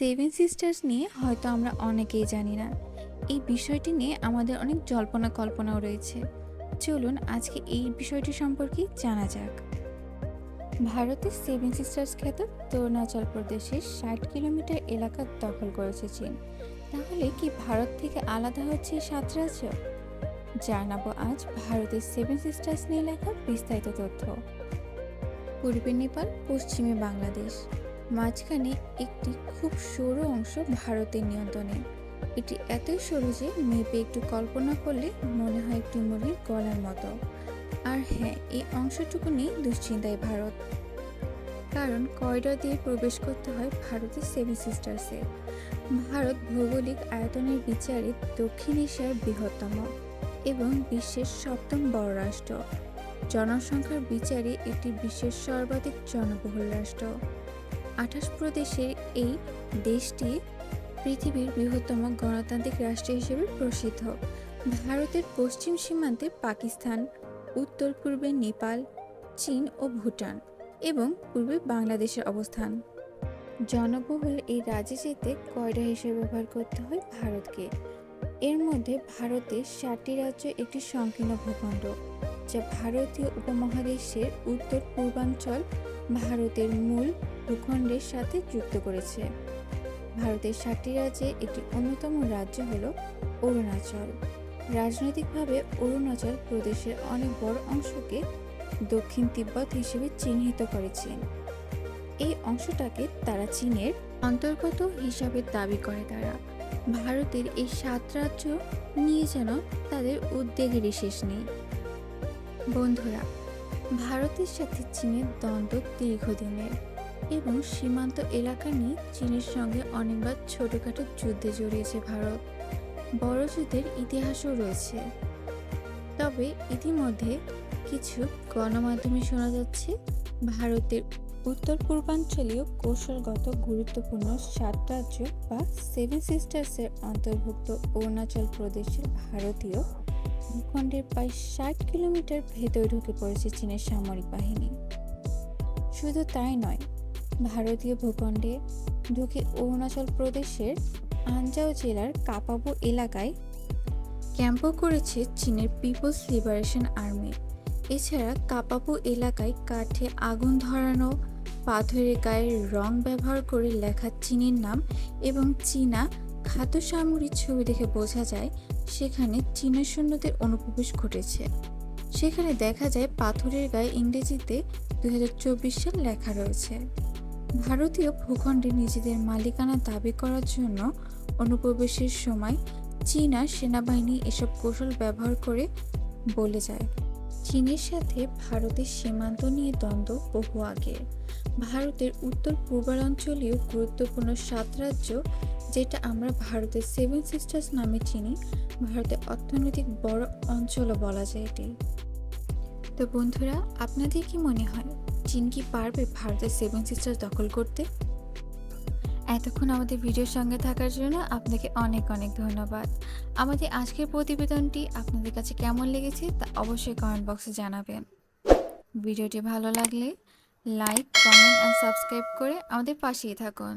Seven sisters নিয়ে হয়তো আমরা অনেকেই জানি না। এই বিষয়টি নিয়ে আমাদের অনেক জল্পনা কল্পনাও রয়েছে। চলুন আজকে এই বিষয়টি সম্পর্কে জানা যাক। ভারতের সেভেন সিস্টার্স খ্যাত অরুণাচল প্রদেশের ষাট কিলোমিটার এলাকা দখল করেছে চীন। তাহলে কি ভারত থেকে আলাদা হচ্ছে সাত রাজ্য? জানাব আজ ভারতের সেভেন সিস্টার্স নিয়ে লেখা বিস্তারিত তথ্য। পূর্বে নেপাল, পশ্চিমে বাংলাদেশ। মাঝখানে একটি খুব সরু অংশ ভারতের নিয়ন্ত্রণে। এটি এতই সরু যে মেপে একটু কল্পনা করলে মনে হয় একটি মুরগির গলার মতো। আর হ্যাঁ এই অংশটুকু নিয়ে দুশ্চিন্তায় ভারত। কারণ করিডর দিয়ে প্রবেশ করতে হয় ভারতের সেভেন সিস্টার্সে ভারত ভৌগোলিক আয়তনের বিচারে দক্ষিণ এশিয়ার বৃহত্তম এবং বিশ্বের সপ্তম বড় রাষ্ট্র। জনসংখ্যার বিচারে এটি বিশ্বের সর্বাধিক জনবহুল রাষ্ট্র। আঠাশ প্রদেশের এই দেশটি পৃথিবীর বৃহত্তম গণতান্ত্রিক রাষ্ট্র হিসেবে প্রসিদ্ধ। ভারতের পশ্চিম সীমান্তে পাকিস্তান, উত্তর পূর্বে নেপাল, চীন ও ভুটান এবং পূর্বে বাংলাদেশের অবস্থান। জনবহুল এই রাজ্যে যেতে কয়ডা হিসেবে ব্যবহার করতে হয় ভারতকে। এর মধ্যে ভারতের ষাটটি রাজ্য একটি সংকীর্ণ ভূখণ্ড, যা ভারতীয় উপমহাদেশের উত্তর পূর্বাঞ্চল ভারতের মূল ভূখণ্ডের সাথে যুক্ত করেছে। ভারতের ষাটটি রাজ্যে একটি অন্যতম রাজ্য হল অরুণাচল। রাজনৈতিকভাবে অরুণাচল প্রদেশের অনেক বড় অংশকে দক্ষিণ তিব্বত হিসেবে চিহ্নিত করে চীন এই অংশটাকে তারা চীনের অন্তর্গত হিসাবে দাবি করে তারা। ভারতের এই সাত রাজ্য নিয়ে যেন তাদের উদ্বেগেরই শেষ নেই। বন্ধুরা, ভারতের সাথে চীনের দ্বন্দ্ব দীর্ঘদিনের এবং সীমান্ত এলাকা নিয়ে চীনের সঙ্গে অনেকবার ছোটখাটো যুদ্ধে জড়িয়েছে ভারত। বড় যুদ্ধের ইতিহাসও রয়েছে। তবে ইতিমধ্যে কিছু গণমাধ্যমে শোনা যাচ্ছে, ভারতের উত্তর পূর্বাঞ্চলীয় কৌশলগত গুরুত্বপূর্ণ সাত রাজ্য বা সেভেন সিস্টার্সের অন্তর্ভুক্ত অরুণাচল প্রদেশের ভারতীয় ভূখণ্ডের প্রায় ষাট কিলোমিটার ভেতরে ঢুকে পড়েছে চীনের সামরিক বাহিনী। শুধু তাই নয়, ভারতীয় ভূখণ্ডে ঢুকে অরুণাচল প্রদেশের আঞ্জাও জেলার কাপাবু এলাকায় ক্যাম্পও করেছে চীনের পিপলস লিবারেশন আর্মি। এছাড়া কাপাপু এলাকায় কাঠে আগুন ধরানো পাথরের গায়ে রং ব্যবহার করে লেখা চীনের নাম এবং চীনা খাদ্য সামগ্রীর ছবি দেখে বোঝা যায় সেখানে চীনা সৈন্যদের অনুপ্রবেশ ঘটেছে। সেখানে দেখা যায় পাথরের গায়ে ইংরেজিতে দুই সাল লেখা রয়েছে। ভারতীয় ভূখণ্ডে নিজেদের মালিকানা দাবি করার জন্য অনুপ্রবেশের সময় চীনা সেনাবাহিনী এসব কৌশল ব্যবহার করে বলে যায়। চীনের সাথে ভারতের সীমান্ত নিয়ে দ্বন্দ্ব বহু আগের ভারতের উত্তর পূর্বাঞ্চলীয় গুরুত্বপূর্ণ সাত রাজ্য, যেটা আমরা ভারতের সেভেন সিস্টার্স নামে চিনি, ভারতের অর্থনৈতিক বড় অঞ্চলও বলা যায় এটি। তো বন্ধুরা, আপনাদের কি মনে হয়, চীন কি পারবে ভারতের সেভেন সিস্টার্স দখল করতে? এতক্ষণ আমাদের ভিডিওর সঙ্গে থাকার জন্য আপনাকে অনেক অনেক ধন্যবাদ। আমাদের আজকের প্রতিবেদনটি আপনাদের কাছে কেমন লেগেছে তা অবশ্যই কমেন্ট বক্সে জানাবেন। ভিডিওটি ভালো লাগলে লাইক কমেন্ট অ্যান্ড সাবস্ক্রাইব করে আমাদের পাশেই থাকুন।